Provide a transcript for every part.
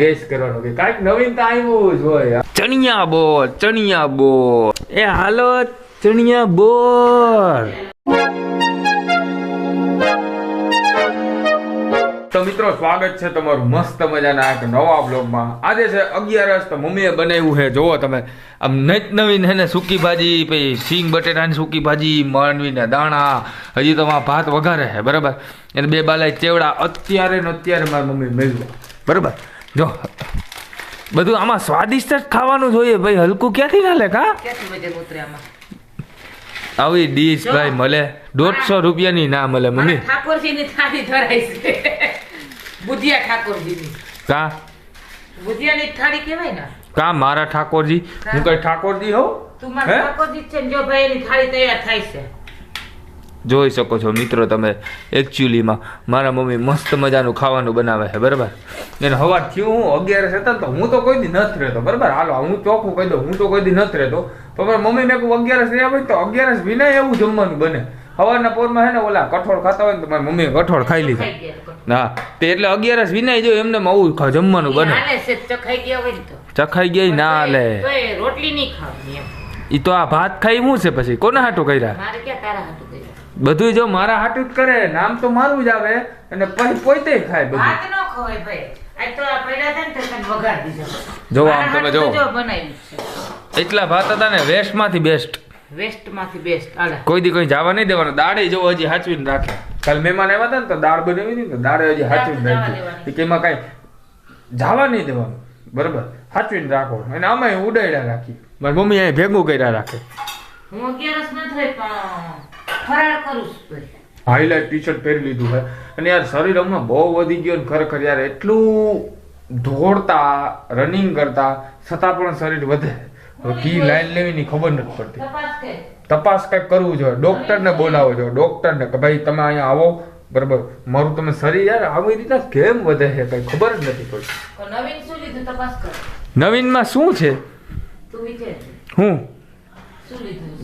Gas કરવાનો કે કાંઈક નવીનતા આવ્યું જ હોય ચણિયા બોર ચણિયા બોર. એ હાલો ચણિયા બોર. તો મિત્રો સ્વાગત છે તમારું મસ્ત મજાના એક નવા બ્લોગમાં આજે છે અગિયારસ તો મમ્મીએ બનાવ્યું છે. જોવો તમે આમ નત નવીન હે ને સૂકી ભાજી પછી સિંગ બટેટાની સૂકી ભાજી માંડવીના દાણા. હજી તો ભાત વઘારે છે બરાબર? એને બે બાલાય ચેવડા અત્યારે ને અત્યારે મારી મમ્મી મેળવે. બરાબર? જો. બધું આમાં સ્વાદિષ્ટ જ ખાવાનું જોઈએ. ભાઈ હલકું ક્યાંથી ના લે કા? આવી ડીશ ભાઈ મળે. દોઢસો રૂપિયાની ના મળે મમ્મી. ઠાકોરજીની થાળી ધરાય છે. બુધિયા ઠાકોરજીની. કા? બુધિયાની થાળી કહેવાય ને? કા મારા ઠાકોરજી? હું કઈ ઠાકોરજી હોઉં? તું મારા ઠાકોરજી છે જો ભાઈ એની થાળી તૈયાર થાય છે. જોઈ શકો છો મિત્રો તમે. એકચ્યુઅલીમાં મારા મમ્મી મસ્ત મજાનું ખાવાનું બનાવે છે બરાબર? એને હવા થયું હું અગિયારસ હતા તો હું તો કોઈ દી નથી રહેતો બરાબર? હાલો હું ચોખ્ખું કહી દઉં હું તો કોઈ દી નથી રહેતો. તો મારા મમ્મી મેં કહું અગિયારસ રહ્યા હોય તો અગિયારસ વિના એવું જમવાનું બને. સવારના પોરમાં હે ને ઓલા કઠોળ ખાતા હોય ને તો મારી મમ્મીએ કઠોળ ખાઈ લીધા. ના તે એટલે અગિયારસ વિનાય જો એમને આવું જમવાનું બને. ચખાઈ ગયા ને લે. રોટલી નહીં ખાવાની ઈ તો આ ભાત ખાઈ હું છે પછી? કોના હાટું કર્યા? મારે ક્યાં તારા હાટું કર્યા? બધું જો મારા હાટું જ કરે નામ તો મારું જ આવે અને પછી પોતે ખાય બધું. ભાત નો ખવાય ભાઈ. તો આ પડ્યા હતા ને તને વઘાર દીધો જો આમ તમે જો. જો બનાવ્યું એટલા ભાત હતા ને વેસ્ટમાંથી બેસ્ટ બેસ્ટ આલે. કોઈ દી કોઈ જવા નહીં દેવાનું. દાળે જો હજી હાચવીને રાખે. કાલ મહેમાન આવ્યા હતા ને તો દાળ બનાવી હતી ને દાળે હજી હાચવીને રાખી. કે એમાં કઈ જવા નહીં દેવાનું. બરાબર? સાચવીને રાખો. અને આમાં ઉડાડ્યા રાખી મારી મમ્મી અહીં ભેગું કર્યા રાખે. હું અગિયારસ નથી પણ ફરાળ કરું છું હાઈલાઇટ ટી શર્ટ પહેરી લીધું હોય અને યાર શરીર હમણાં બહુ વધી ગયું ને ખરેખર યાર એટલું દોડતા રનિંગ કરતા છતાં પણ શરીર વધે. કી લાઈન લેવીની ખબર નથી પડતી. તપાસ કંઈક કરવું જોઈએ. ડોક્ટરને બોલાવો જોઈએ. ડોક્ટરને કે ભાઈ તમે અહીંયા આવો. બરાબર? મારું તમે શરીર યાર આવી રીતના કેમ વધે છે કઈ ખબર જ નથી પડતી નવીન શું લીધું તપાસ કર. નવીનમાં શું છે? હું?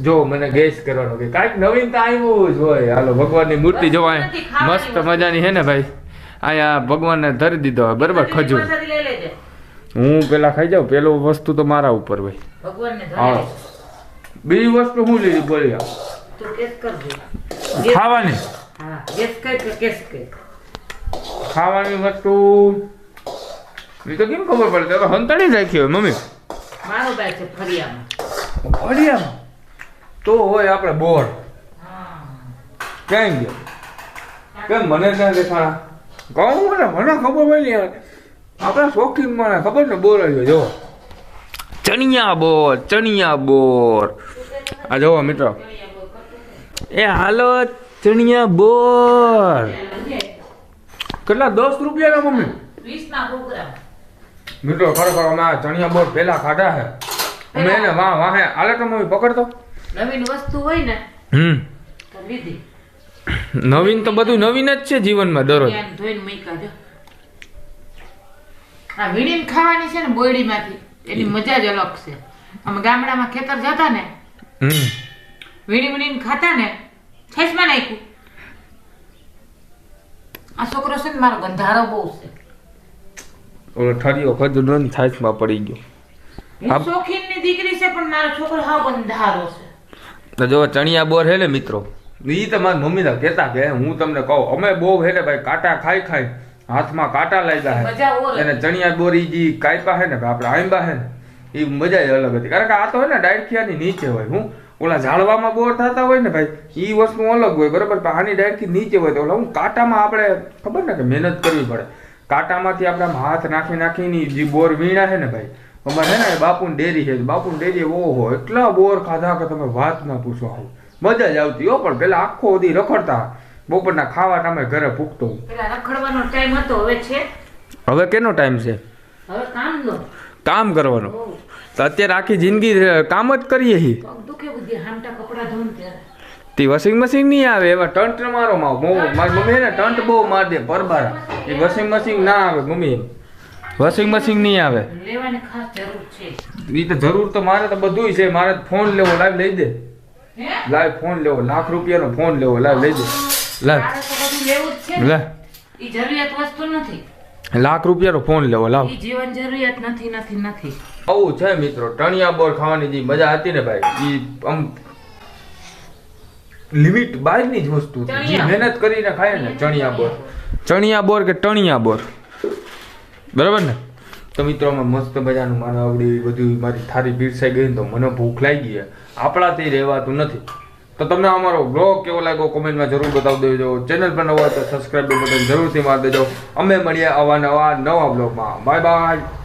જો મને ગેસ કરવાનો કે કાંઈક નવીનતા આવ્યું જ હોય. હાલો ભગવાનની મૂર્તિ જોવા મસ્ત મજાની હે ને ભાઈ? અહીંયા ભગવાનને ધરી દીધો હોય બરાબર? ખજૂર. હું પેલા ખાઈ જાઉં. પેલો વસ્તુ તો મારા ઉપર હોય. હા. બીજી વસ્તુ હું લીધી બોલી? તું ખાવાની. ખાવાની વસ્તુ એ તો કેમ ખબર પડે? તો હંતાડી રાખી હોય મમ્મી. મારો ભાઈ છે ફરિયામાં ફળિયામાં? તો હોય આપણે બોર. ક્યાં ગયો? કેમ મને ક્યાં દેખાણા? કહું મને મને ખબર પડે ને યાર આપણા શોખીન મને ખબર ને બોર જ હોય જો. ચણિયા બોર ચણિયા બોર. આ જોવો મિત્રો. એ હાલો ચણિયા બોર. કેટલા? દસ વીસ ના મમ્મી મિત્રો ખરેખર અમે ચણિયા બોર પેલા ખાધા હે અમે એને વાહ વાહે આલે તો મમ્મી પકડતો. નવીન વસ્તુ હોય ને હમ. નવીન તો બધું નવીન જ છે જીવનમાં દરરોજ. ધોઈને મૂક્યા જો આ વીણીને ખાવાની છે ને બોયડીમાંથી એની મજા જ અલગ છે. અમે ગામડામાં ખેતર જતા ને વીણી વીણીને ખાતા ને છેસમાં નાખ્યું. આ છોકરો છે ને મારો ગંધારો બહુ છે. ઓલો ઠરીઓ ખજૂર નથી છાશમાં પડી ગયો. હું શોખીનની દીકરી છે પણ મારો છોકરો હા ગંધારો છે. તો જો ચણિયા બોર હે ને મિત્રો? ઈ તો મારી મમ્મી તો કહેતા કે હું તમને કહું અમે બહુ હે ને ભાઈ કાંટા ખાઈ ખાઈ હાથમાં કાંટા લાગ્યા હે. અને એને ચણિયા બોરી જે કાયપા હે ને આપણે આંબા હે ને એ મજા જ અલગ હતી. કારણ કે આ તો હે ને ડાયરખિયાની નીચે હોય. હું ઓલા ઝાડવામાં બોર થતા હોય ને ભાઈ એ વસ્તુ અલગ હોય બરાબર? પણ આની ડાયરખી નીચે હોય તો ઓલા હું કાંટામાં આપણે ખબર ને કે મહેનત કરવી પડે. કાંટામાંથી આપણે હાથ નાખી નાખીને જે બોર વીણા હે ને ભાઈ અમારે છે ને બાપુની ડેરી છે બાપુની ડેરી ઓહો એટલા બોર ખાધા કે તમે વાત ના પૂછો આવું. મજા જ આવતી હો પણ પેલા આખો દી રખડતા. બપોરના ખાવા ટાઈમે ઘરે ભૂખતો પેલા રખડવાનો ટાઈમ હતો હવે છે? હવે કેનો ટાઈમ છે? હવે કામનો. કામ કરવાનો. તો અત્યારે આખી જિંદગી કામ જ કરીએ હી તે વોશિંગ મશીન નહીં આવે એવા ટંટ મારો માવ. મારી મમ્મી ને ટંટ બહુ માર દે પરબારા એ વોશિંગ મશીન ના આવે મમ્મી વોશિંગ મશીન નહીં આવે. લેવાની ખાસ જરૂર છે. એ તો જરૂર તો મારે તો બધુંય છે. મારે ફોન લેવો લાઈવ લઈ દે. લાઈવ ફોન લેવો. લાખ રૂપિયાનો ફોન લેવો લાઈવ લઈ દે. લાઈવ લેવું જ છે જરૂરિયાત વસ્તુ નથી. લાખ રૂપિયાનો ફોન લેવો લાવ. જીવન જરૂરિયાત નથી નથી નથી. આવું છે મિત્રો ટણિયા બોર ખાવાની જે મજા હતી ને ભાઈ એ આમ લિમિટ બહારની જ વસ્તુ હતી. જે મહેનત કરીને ખાય ને ચણિયા બોર. ચણિયા બોર. કે ટણિયા બોર? બરાબર ને? તો મિત્રો અમે મસ્ત મજાનું મારે આવડી બધું મારી થારી પીરસાઈ ગઈ ને તો મને ભૂખ લાગી આપણાથી રહેવાતું નથી. તો તમને અમારો બ્લોગ કેવો લાગ્યો? કોમેન્ટમાં જરૂર બતાવી દેજો. ચેનલ પર નવા તો સબસ્ક્રાઈબ બટન જરૂરથી મારી દેજો. અમે મળીએ આવા નવા નવા બ્લોગમાં બાય બાય